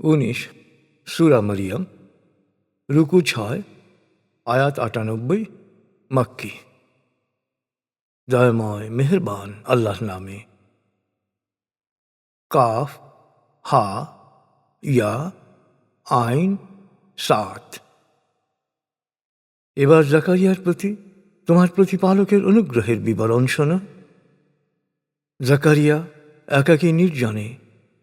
উনিশ, সুরা মরিয়ম, রুকু ছয়, আয়াত আটানব্বই, মাক্কি। দয়াময়, মেহেরবান, আল্লাহর নামে। কাফ, হা, ইয়া, আইন, সাত। এবার জাকারিয়ার প্রতি, তোমার প্রতিপালকের অনুগ্রহের বিবরণ শোনো। জাকারিয়া একাকী নির্জনে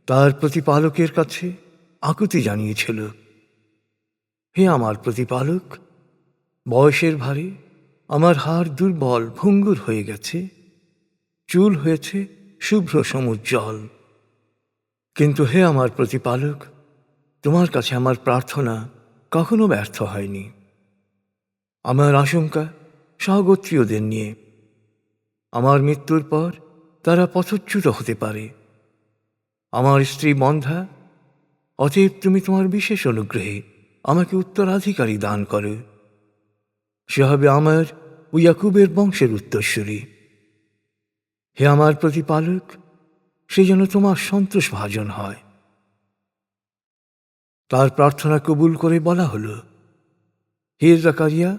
তার প্রতিপালকের কাছে আকুতি জানিয়েছিল, হে আমার প্রতিপালক, বয়সের ভারে আমার হাড় দুর্বল, ভঙ্গুর হয়ে গেছে, চুল হয়েছে শুভ্র সমুজ্জ্বল। কিন্তু হে আমার প্রতিপালক, তোমার কাছে আমার প্রার্থনা কখনো ব্যর্থ হয়নি। আমার আশঙ্কা সহগোত্রীয়দের নিয়ে। আমার মৃত্যুর পর তারা পথচ্যুত হতে পারে। আমার স্ত্রী বন্ধা অতএব তুমি তোমার বিশেষ অনুগ্রহে আমাকে উত্তরাধিকারী দান করো। সে হবে আমার ও ইয়াকুবের বংশের উত্তরস্বরী হে আমার প্রতিপালক, সে যেন তোমার সন্তোষ ভাজন হয়। তার প্রার্থনা কবুল করে বলা হলো, হে জাকারিয়া,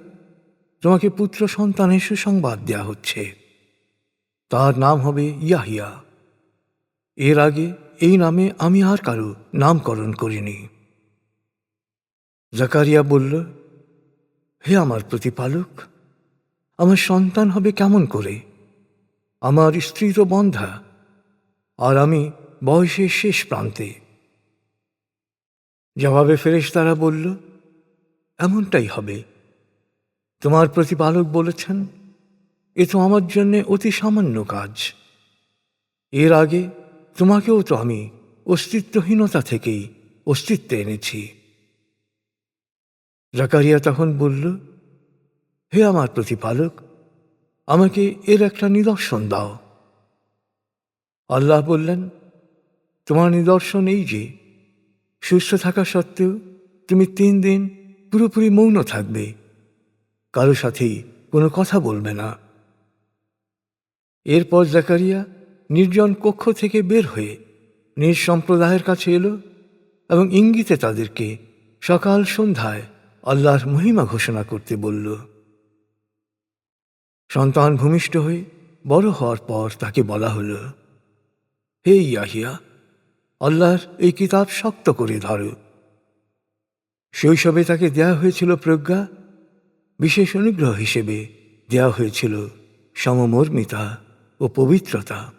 তোমাকে পুত্র সন্তানের সুসংবাদ দেয়া হচ্ছে। তার নাম হবে ইয়াহিয়া। এর আগে এই নামে আমি আর কারও নামকরণ করিনি। জাকারিয়া বলল, হে আমার প্রতিপালক, আমার সন্তান হবে কেমন করে? আমার স্ত্রী তো বন্ধা, আর আমি বয়সের শেষ প্রান্তে। জবাবে ফেরেশ তারা বলল, এমনটাই হবে। তোমার প্রতিপালক বলেছেন, এ তো আমার জন্যে অতি সামান্য কাজ। এর আগে তোমাকেও তো আমি অস্তিত্বহীনতা থেকেই অস্তিত্বে এনেছি। জাকারিয়া তখন বলল, হে আমার প্রতিপালক, আমাকে এর একটা নিদর্শন দাও। আল্লাহ বললেন, তোমার নিদর্শন এই যে, সুস্থ থাকা সত্ত্বেও তুমি তিন দিন পুরোপুরি মৌন থাকবে, কারও সাথেই কোনো কথা বলবে না। এরপর জাকারিয়া নির্জন কক্ষ থেকে বের হয়ে নিজ সম্প্রদায়ের কাছে এলো এবং ইঙ্গিতে তাদেরকে সকাল সন্ধ্যায় আল্লাহর মহিমা ঘোষণা করতে বলল, সন্তান ভূমিষ্ঠ হয়ে বড় হওয়ার পর তাকে বলা হলো, হে ইয়াহিয়া, আল্লাহর এই কিতাব শক্ত করে ধরো। শৈশবে তাকে দেয়া হয়েছিল প্রজ্ঞা, বিশেষ অনুগ্রহ হিসেবে দেয়া হয়েছিল সমমর্মিতা ও পবিত্রতা।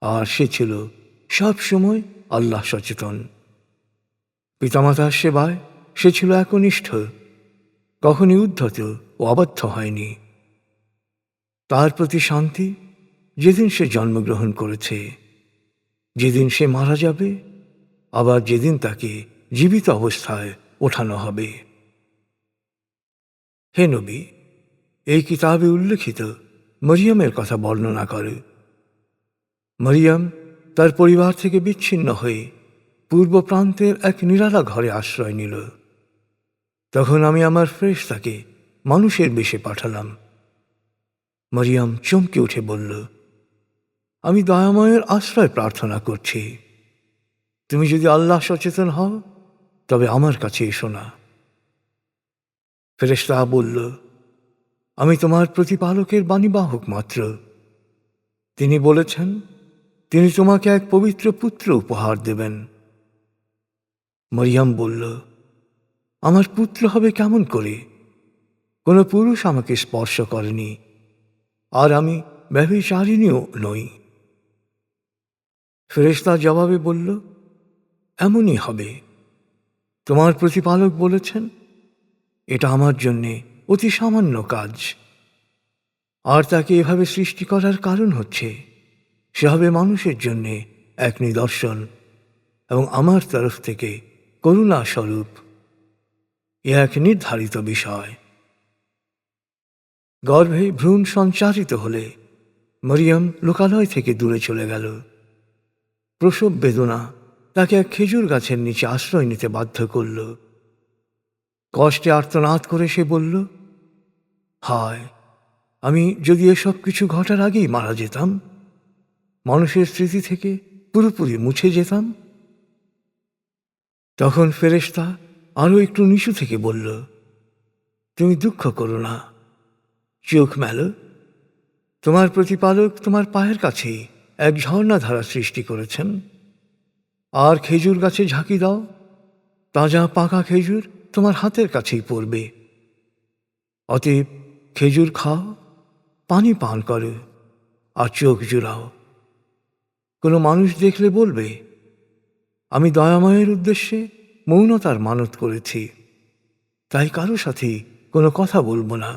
আর সে ছিল সব সময় আল্লাহ সচেতন। পিতামাতার সেবায় সে ছিল একনিষ্ঠ, কখনই উদ্ধত ও অবাধ্য হয়নি। তার প্রতি শান্তি যেদিন সে জন্মগ্রহণ করেছে, যেদিন সে মারা যাবে, আবার যেদিন তাকে জীবিত অবস্থায় ওঠানো হবে। হে নবী, এই কিতাবে উল্লেখিত মরিয়মের কথা বর্ণনা করে। মরিয়ম তার পরিবার থেকে বিচ্ছিন্ন হয়ে পূর্ব প্রান্তের এক নিরালা ঘরে আশ্রয় নিল। তখন আমি আমার ফ্রেশ তাকে মানুষের বেশে পাঠালাম। মরিয়ম চমকে উঠে বলল, আমি দয়াময়ের আশ্রয় প্রার্থনা করছি। তুমি যদি আল্লাহ সচেতন হও, তবে আমার কাছে এসো না। ফেরেশতা বলল, আমি তোমার প্রতিপালকের বাণীবাহক মাত্র। তিনি বলেছেন তিনি তোমাকে এক পবিত্র পুত্র উপহার দেবেন। মরিয়াম বলল, আমার পুত্র হবে কেমন করে? কোনো পুরুষ আমাকে স্পর্শ করেনি, আর আমি ব্যভিচারিণীও নই। ফেরেশতা জবাবে বলল, এমনই হবে। তোমার প্রতিপালক বলেছেন, এটা আমার জন্যে অতি সামান্য কাজ, আর তাকে এভাবে সৃষ্টি করার কারণ হচ্ছে। সে হবে মানুষের জন্যে এক নিদর্শন এবং আমার তরফ থেকে করুণা স্বরূপ এ এক নির্ধারিত বিষয়। গর্ভে ভ্রূণ সঞ্চারিত হলে মরিয়ম লোকালয় থেকে দূরে চলে গেল। প্রসব বেদনা তাকে এক খেজুর গাছের নিচে আশ্রয় নিতে বাধ্য করল। কষ্টে আর্তনাদ করে সে বলল, হায়, আমি যদি এসব কিছু ঘটার আগেই মারা যেতাম মানুষের স্মৃতি থেকে পুরোপুরি মুছে যেতাম। তখন ফেরেশতা আরও একটু নিচু থেকে বলল, তুমি দুঃখ করো না, চোখ মেলো। তোমার প্রতিপালক তোমার পায়ের কাছেই এক ঝর্ণাধারা সৃষ্টি করেছেন। আর খেজুর গাছে ঝাঁকি দাও, তাজা পাকা খেজুর তোমার হাতের কাছেই পড়বে। অতএব খেজুর খাও, পানি পান করো, আর চোখ জুড়াও। কোনো মানুষ দেখলে বলবে, আমি দয়াময়ের উদ্দেশ্যে মৌনতার মানত করেছি, তাই কারও সাথে কোনো কথা বলব না।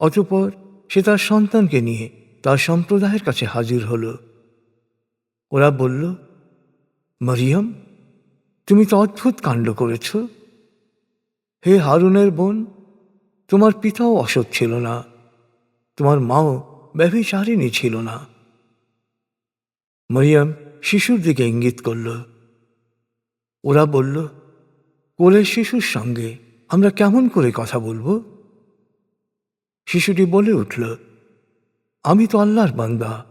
অতপর সে তার সন্তানকে নিয়ে তার সম্প্রদায়ের কাছে হাজির হলো। ওরা বলল, মরিয়ম, তুমি তো অদ্ভুত কাণ্ড করেছ। হে হারুনের বোন, তোমার পিতাও অসৎ ছিল না, তোমার মাও ব্যভিচারিণী ছিল না। মরিয়ম শিশুর দিকে ইঙ্গিত করল। ওরা বলল কোলের শিশুর সঙ্গে আমরা কেমন করে কথা বলব? শিশুটি বলে উঠল, আমি তো আল্লাহর বান্দা।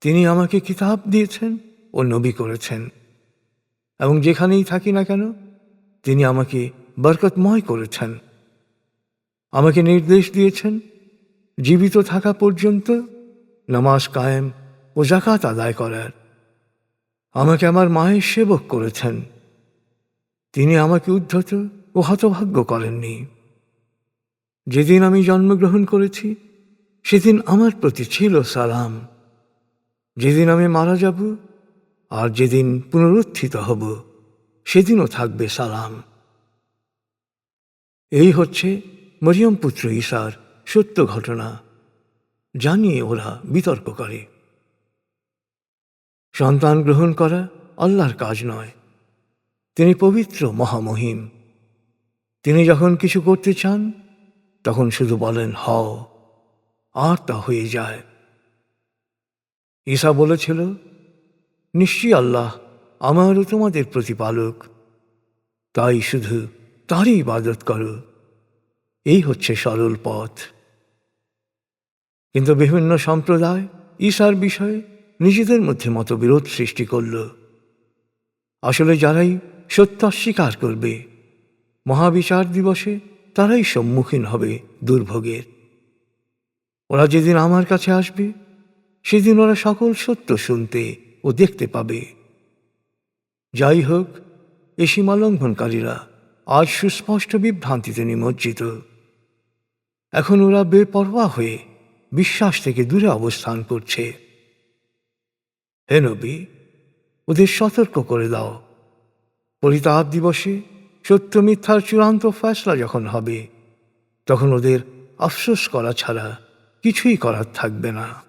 তিনি আমাকে কিতাব দিয়েছেন ও নবী করেছেন। এবং যেখানেই থাকি না কেন, তিনি আমাকে বরকতময় করেছেন। আমাকে নির্দেশ দিয়েছেন, জীবিত থাকা পর্যন্ত নামাজ কায়েম ও জাকাত আদায় করার আমাকে আমার মায়ের সেবক করেছেন। তিনি আমাকে উদ্ধত ও হতভাগ্য করেননি। যেদিন আমি জন্মগ্রহণ করেছি, সেদিন আমার প্রতি ছিল সালাম। যেদিন আমি মারা যাব, আর যেদিন পুনরুত্থিত হব, সেদিনও থাকবে সালাম। এই হচ্ছে মরিয়ম পুত্র ঈশার সত্য ঘটনা। জানিয়ে ওরা বিতর্ক করে। সন্তান গ্রহণ করা আল্লাহর কাজ নয়। তিনি পবিত্র মহামহিম। তিনি যখন কিছু করতে চান, তখন শুধু বলেন, হও। আর তা হয়ে যায়। ঈশা বলেছিল, নিশ্চয়ই আল্লাহ আমারও তোমাদের প্রতিপালক। তাই শুধু তারই ইবাদত করো। এই হচ্ছে সরল পথ। কিন্তু বিভিন্ন সম্প্রদায় ঈশার বিষয়ে নিজেদের মধ্যে মতবিরোধ সৃষ্টি করল। আসলে যারাই সত্য অস্বীকার করবে, মহাবিচার দিবসে তারাই সম্মুখীন হবে দুর্ভোগের। ওরা যেদিন আমার কাছে আসবে, সেদিন ওরা সকল সত্য শুনতে ও দেখতে পাবে। যাই হোক, এ সীমালঙ্ঘনকারীরা আজ সুস্পষ্ট বিভ্রান্তিতে নিমজ্জিত। এখন ওরা বেপরোয়া হয়ে বিশ্বাস থেকে দূরে অবস্থান করছে। হে নবী, ওদের সতর্ক করে দাও। পরিতাপ দিবসে সত্য মিথ্যার চূড়ান্ত ফয়সলা যখন হবে, তখন ওদের আফসোস করা ছাড়া কিছুই করার থাকবে না।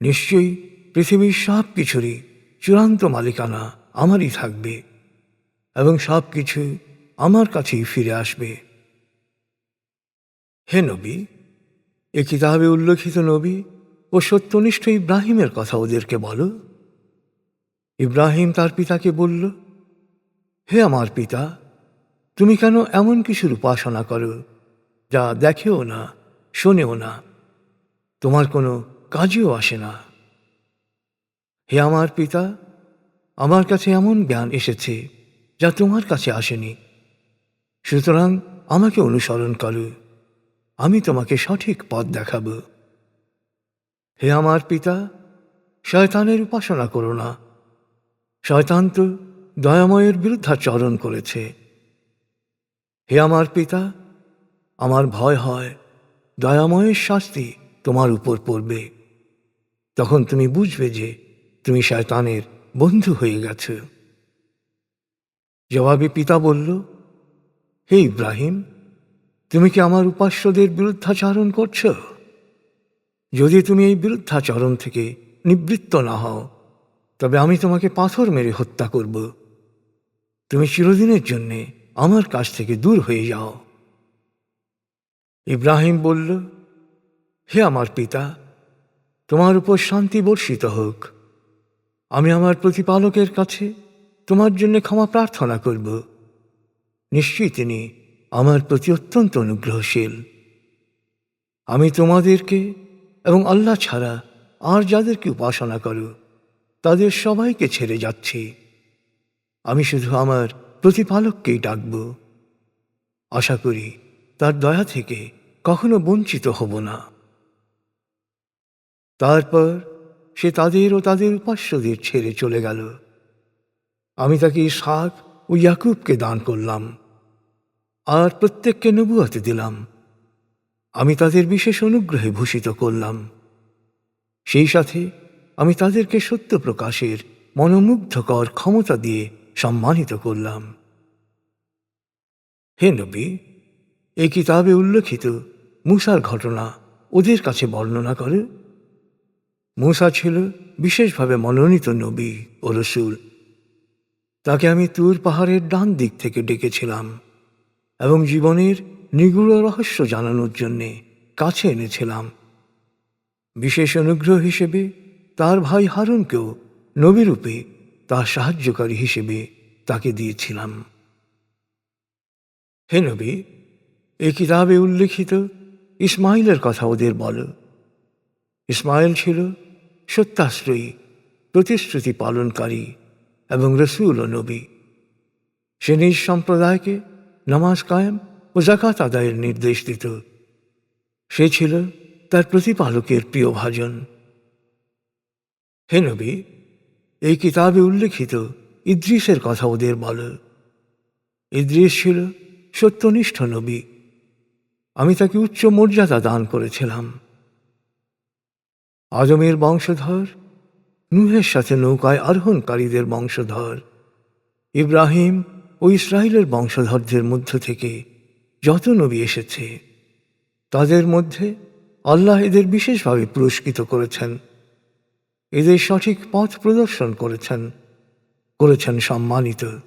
নিশ্চয়ই পৃথিবীর সব কিছুরই চূড়ান্ত মালিকানা আমারই থাকবে এবং সব কিছু আমার কাছেই ফিরে আসবে। হে নবী, এ কিতাবে উল্লেখিত নবী ও সত্যনিষ্ঠ ইব্রাহিমের কথা ওদেরকে বলো। ইব্রাহিম তার পিতাকে বলল, হে আমার পিতা, তুমি কেন এমন কিছুর উপাসনা করো যা দেখেও না, শোনেও না? তোমার কোনো কাজেও আসে না। হে আমার পিতা, আমার কাছে এমন জ্ঞান এসেছে যা তোমার কাছে আসেনি। সুতরাং আমাকে অনুসরণ করো। আমি তোমাকে সঠিক পথ দেখাব। হে আমার পিতা, শয়তানের উপাসনা করো না। শয়তান তো দয়াময়ের বিরুদ্ধাচরণ করেছে। হে আমার পিতা, আমার ভয় হয়, দয়াময়ের শাস্তি তোমার উপর পড়বে। তখন তুমি বুঝবে যে তুমি শয়তানের বন্ধু হয়ে গেছ। জবাবে পিতা বলল, হে ইব্রাহিম, তুমি কি আমার উপাস্যদের বিরুদ্ধাচরণ করছ? যদি তুমি এই বিরুদ্ধাচরণ থেকে নিবৃত্ত না হও, তবে আমি তোমাকে পাথর মেরে হত্যা করব। তুমি চিরদিনের জন্যে আমার কাছ থেকে দূর হয়ে যাও। ইব্রাহিম বলল, হে আমার পিতা, তোমার উপর শান্তি বর্ষিত হোক। আমি আমার প্রতিপালকের কাছে তোমার জন্য ক্ষমা প্রার্থনা করব। নিশ্চয়ই তিনি আমার প্রতি অত্যন্ত অনুগ্রহশীল। আমি তোমাদেরকে এবং আল্লাহ ছাড়া আর যাদেরকে উপাসনা করো, তাদের সবাইকে ছেড়ে যাচ্ছি। আমি শুধু আমার প্রতিপালককেই ডাকব। আশা করি তার দয়া থেকে কখনো বঞ্চিত হব না। তারপর সে তাদের ও তাদের উপাস্যদের ছেড়ে চলে গেল। আমি তাকে ইসহাক ও ইয়াকুবকে দান করলাম। আর প্রত্যেককে নবুয়াতে দিলাম। আমি তাদের বিশেষ অনুগ্রহে ভূষিত করলাম। সেই সাথে আমি তাদেরকে সত্য প্রকাশের মনোমুগ্ধকর ক্ষমতা দিয়ে সম্মানিত করলাম। হে নবী এই কিতাবে উল্লেখিত মূসার ঘটনা ওদের কাছে বর্ণনা করে। মূসা ছিল বিশেষভাবে মনোনীত নবী ও রসুল। তাকে আমি তুর পাহাড়ের ডান দিক থেকে ডেকেছিলাম এবং জীবনের নিগুড় রহস্য জানানোর জন্যে কাছে এনেছিলাম। বিশেষ অনুগ্রহ হিসেবে তার ভাই হারুনকেও নবীরূপে তার সাহায্যকারী হিসেবে তাকে দিয়েছিলাম। হে নবী এই কিতাবে উল্লিখিত ইসমাইলের কথা ওদের বলো। ইসমাইল ছিল সত্যাশ্রয়ী, প্রতিশ্রুতি পালনকারী এবং রসুল ও নবী। সে নিজ সম্প্রদায়কে নামাজ কায়েম ও জাকাত আদায়ের নির্দেশ দিত। সে ছিল তার প্রতিপালকের প্রিয় ভাজন। হে নবী, এই কিতাবে উল্লেখিত ইদ্রিসের কথা ওদের বল। ইদ্রিস ছিল সত্যনিষ্ঠ নবী। আমি তাকে উচ্চ মর্যাদা দান করেছিলাম। আজমের বংশধর, নুহের সাথে নৌকায় আরোহণকারীদের বংশধর, ইব্রাহিম ও ইসরায়েলের বংশধরদের মধ্য থেকে যত নবী এসেছে, তাদের মধ্যে আল্লাহ এদের বিশেষভাবে পুরস্কৃত করেছেন। এদের সঠিক পথ প্রদর্শন করেছেন করেছেন সম্মানিত।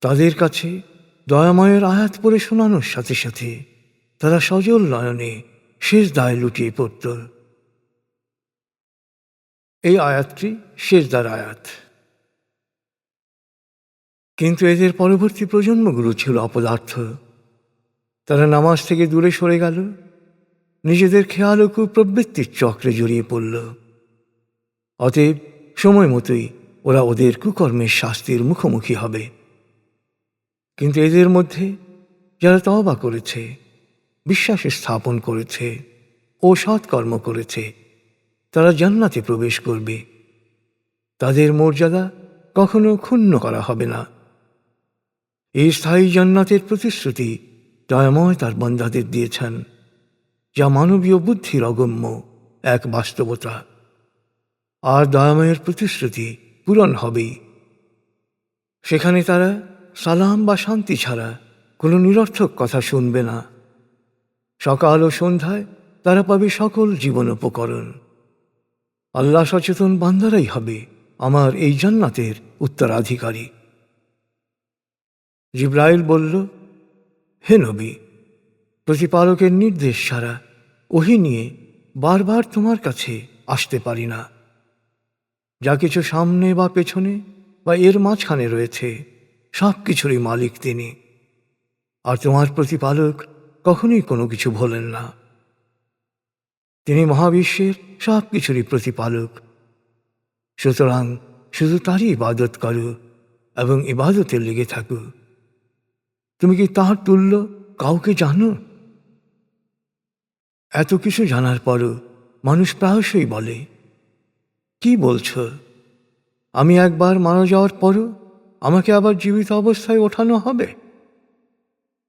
তাদের কাছে দয়াময়ের আয়াত পড়ে শোনানোর সাথে সাথে তারা সজল নয়নে শেষ দায় লুটিয়ে পড়ত। এই আয়াতটি শেষ শেষদার আয়াত। কিন্তু এদের পরবর্তী প্রজন্মগুলো ছিল অপদার্থ। তারা নামাজ থেকে দূরে সরে গেল। নিজেদের খেয়াল ও কুপ্রবৃত্তির চক্রে জড়িয়ে পড়ল। অতএব সময় মতোই ওরা ওদের কুকর্মের শাস্তির মুখোমুখি হবে। কিন্তু এদের মধ্যে যারা তওবা করেছে, বিশ্বাস স্থাপন করেছে ও সৎকর্ম করেছে, তারা জান্নাতে প্রবেশ করবে। তাদের মর্যাদা কখনো ক্ষুণ্ণ করা হবে না। এই স্থায়ী জান্নাতের প্রতিশ্রুতি দয়াময় তার বন্ধাদের দিয়েছেন, যা মানবীয় বুদ্ধির অগম্য এক বাস্তবতা। আর দয়াময়ের প্রতিশ্রুতি পূরণ হবেই। সেখানে তারা সালাম বা শান্তি ছাড়া কোনো নিরর্থক কথা শুনবে না। সকাল ও সন্ধ্যায় তারা পাবে সকল জীবন উপকরণ। আল্লাহ সচেতন বান্দারাই হবে আমার এই জান্নাতের উত্তরাধিকারী। জিব্রাইল বলল হে নবী, প্রতিপালকের নির্দেশ ছাড়া ওহি নিয়ে বারবার তোমার কাছে আসতে পারি না। যা কিছু সামনে বা পেছনে বা এর মাঝখানে রয়েছে সব কিছুরই মালিক তিনি। আর তোমার প্রতিপালক কখনোই কোনো কিছু ভোলেন না। তিনি মহাবিশ্বের সব কিছুরই প্রতিপালক। সুতরাং শুধু তারই ইবাদত করো এবং ইবাদতে লেগে থাকো। তুমি কি তাহার তুল্য কাউকে জানো? এত কিছু জানার পরও মানুষ প্রায়শই বলে, কি বলছো? আমি একবার মারা যাওয়ার পরও আমাকে আবার জীবিত অবস্থায় ওঠানো হবে?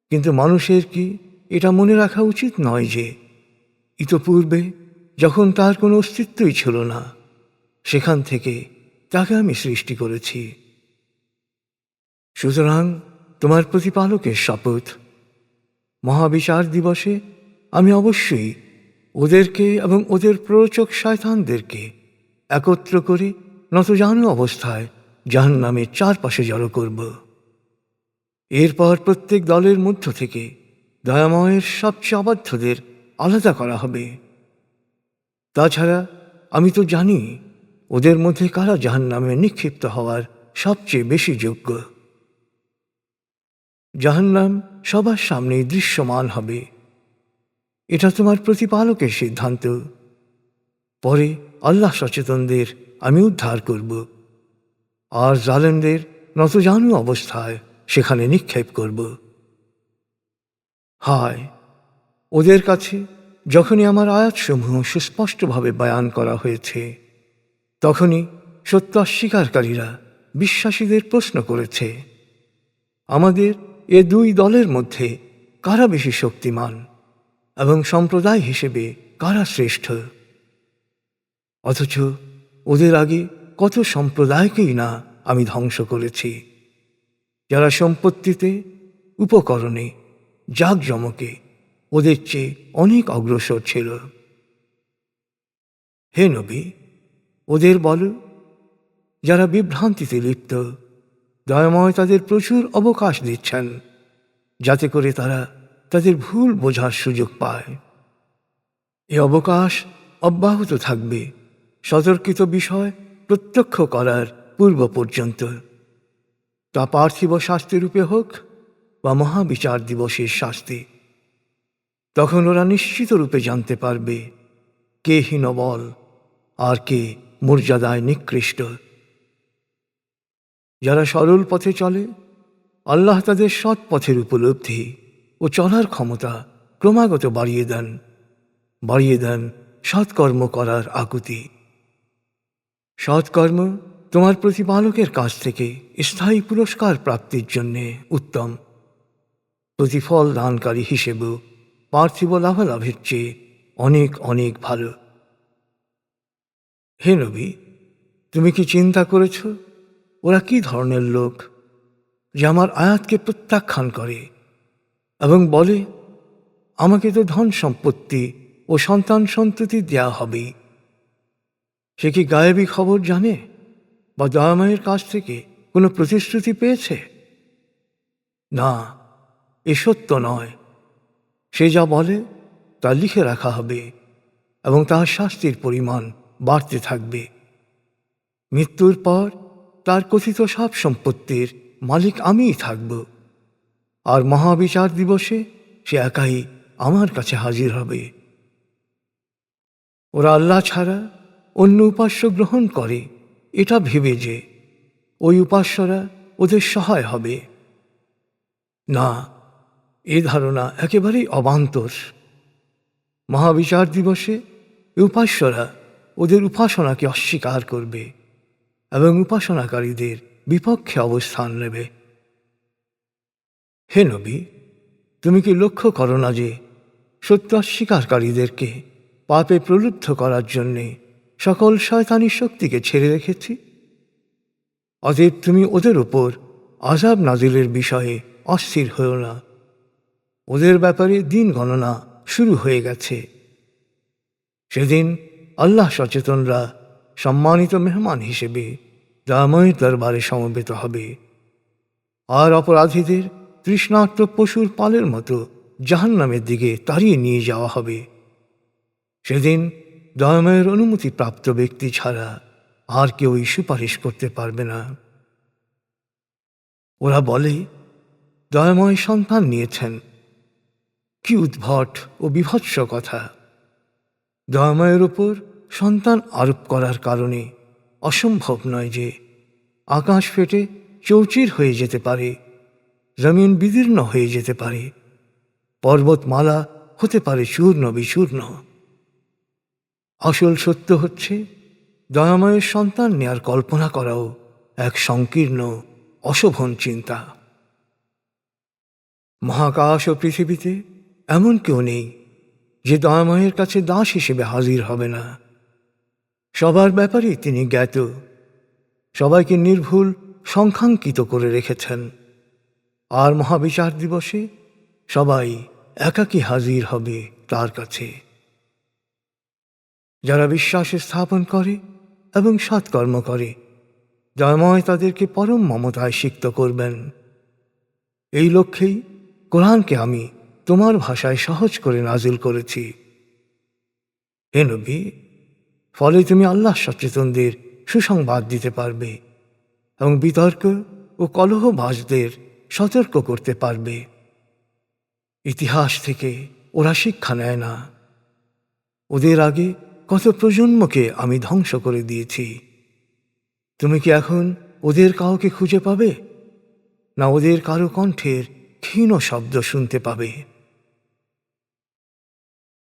কিন্তু মানুষের কি এটা মনে রাখা উচিত নয় যে, ইতপূর্বে যখন তার কোনো অস্তিত্বই ছিল না, সেখান থেকে তাকে আমি সৃষ্টি করেছি। সুতরাং তোমার প্রতিপালকের শপথ। মহাবিচার দিবসে আমি অবশ্যই ওদেরকে এবং ওদের প্ররোচক শয়তানদেরকে একত্র করে নতজানু অবস্থায় জাহান নামের চারপাশে জড়ো করব। এরপর প্রত্যেক দলের মধ্য থেকে দয়াময়ের সবচেয়ে অবাধ্যদের আলাদা করা হবে। তাছাড়া আমি তো জানি ওদের মধ্যে কারা জাহান নামে নিক্ষিপ্ত হওয়ার সবচেয়ে বেশি যোগ্য। জাহান্নাম সবার সামনেই দৃশ্যমান হবে। এটা তোমার প্রতিপালকের সিদ্ধান্ত। পরে আল্লাহ সচেতনদের আমি উদ্ধার করব। আর জালেমদের নতজানু অবস্থায় সেখানে নিক্ষেপ করব। হায়, ওদের কাছে যখনই আমার আয়াতসমূহ সুস্পষ্টভাবে বয়ান করা হয়েছে, তখনই সত্য অস্বীকারীরা বিশ্বাসীদের প্রশ্ন করেছে, আমাদের এ দুই দলের মধ্যে কারা বেশি শক্তিমান এবং সম্প্রদায় হিসেবে কারা শ্রেষ্ঠ? অথচ ওদের আগে কত সম্প্রদায়কেই না আমি ধ্বংস করেছি, যারা সম্পত্তিতে, উপকরণে, জাঁকজমকে ওদের চেয়ে অনেক অগ্রসর ছিল। হে নবী, ওদের বল, যারা বিভ্রান্তিতে লিপ্ত দয়াময় তাদের প্রচুর অবকাশ দিচ্ছেন, যাতে করে তারা তাদের ভুল বোঝার সুযোগ পায়। এ অবকাশ অব্যাহত থাকবে, সতর্কিত বিষয় প্রত্যক্ষ করার পূর্ব পর্যন্ত। তা পার্থিব শাস্তি রূপে হোক বা মহাবিচার দিবসের শাস্তি, তখন ওরা নিশ্চিত রূপে জানতে পারবে কে হীনবল আর কে মর্যাদায় নিকৃষ্ট। যারা সরল পথে চলে, আল্লাহ তাদের সৎ পথের উপলব্ধি ও চলার ক্ষমতা ক্রমাগত বাড়িয়ে দেন বাড়িয়ে দেন সৎকর্ম করার আকুতি। সৎকর্ম তোমার প্রতিপালকের কাছ থেকে স্থায়ী পুরস্কার প্রাপ্তির জন্যে উত্তম। প্রতিফল দানকারী হিসেবেও পার্থিব লাভালাভের চেয়ে অনেক অনেক ভালো। হে নবী, তুমি কি চিন্তা করেছ? ওরা কি ধরনের লোক যে আমার আয়াতকে প্রত্যাখ্যান করে এবং বলে, আমাকে তো ধন সম্পত্তি ও সন্তান সন্ততি দেয়া হবে। সে কি গায়েবী খবর জানে বা দয়াময়ের কাছ থেকে কোনো প্রতিশ্রুতি পেয়েছে? না, এ সত্য নয়। সে যা বলে তা লিখে রাখা হবে এবং তার শাস্তির পরিমাণ বাড়তে থাকবে। মৃত্যুর পর তার কথিত সব সম্পত্তির মালিক আমিই থাকব। আর মহাবিচার দিবসে সে একাই আমার কাছে হাজির হবে। ওরা আল্লাহ ছাড়া অন্য উপাস্য গ্রহণ করে, এটা ভেবে যে ওই উপাস্যরা ওদের সহায় হবে। না, এ ধারণা একেবারেই অবান্তর। মহাবিচার দিবসে উপাস্যরা ওদের উপাসনাকে অস্বীকার করবে। এবং উপাসনাকারীদের বিপক্ষে অবস্থান নেবে। হে নবী, তুমি কি লক্ষ্য করো না যে সত্য অস্বীকারীদেরকে পাপে প্রলুব্ধ করার জন্যে সকল শয়তানি শক্তিকে ছেড়ে রেখেছি? অতএব তুমি ওদের ওপর আজাব নাজিলের বিষয়ে অস্থির হও না। ওদের ব্যাপারে দিন গণনা শুরু হয়ে গেছে। সেদিন আল্লাহ সচেতনরা সম্মানিত মেহমান হিসেবে রাময়ের দরবারে সমবেত হবে। আর অপরাধীদের তৃষ্ণার্ত পশুর পালের মতো জাহান্নামের দিকে তাড়িয়ে নিয়ে যাওয়া হবে। সেদিন দয়াময়ের অনুমতি প্রাপ্ত ব্যক্তি ছাড়া আর কেউই সুপারিশ করতে পারবে না। ওরা বলে দয়াময় সন্তান নিয়েছেন। কি উদ্ভট ও বিভৎস কথা। দয়াময়ের ওপর সন্তান আরোপ করার কারণে অসম্ভব নয় যে আকাশ ফেটে চৌচির হয়ে যেতে পারে জমিন বিদীর্ণ হয়ে যেতে পারে, পর্বতমালা হতে পারে চূর্ণ বিচূর্ণ। আসল সত্য হচ্ছে, দয়াময়ের সন্তান নেয়ার কল্পনা করাও এক সংকীর্ণ, অশোভন চিন্তা। মহাকাশ ও পৃথিবীতে এমন কেউ নেই যে দয়াময়ের কাছে দাস হিসেবে হাজির হবে না। সবার ব্যাপারে তিনি জ্ঞাত। সবাইকে নির্ভুল সংখ্যাঙ্কিত করে রেখেছেন। আর মহাবিচার দিবসে সবাই একাকী হাজির হবে তার কাছে। যারা বিশ্বাস স্থাপন করে এবং সৎকর্ম করে জয়ময় তাদেরকে পরম মমতায় সিক্ত করবেন। এই লক্ষ্যেই কোরআনকে আমি তোমার ভাষায় সহজ করে নাজিল করেছি। হে নবী! ফলে তুমি আল্লাহ সচেতনদের সুসংবাদ দিতে পারবে এবং বিতর্ক ও কলহবাজদের সতর্ক করতে পারবে। ইতিহাস থেকে ওরা শিক্ষা নেয় না। ওদের আগে কত প্রজন্মকে আমি ধ্বংস করে দিয়েছি। তুমি কি এখন ওদের কাউকে খুঁজে পাবে? না ওদের কারও কণ্ঠের ক্ষীণ শব্দ শুনতে পাবে?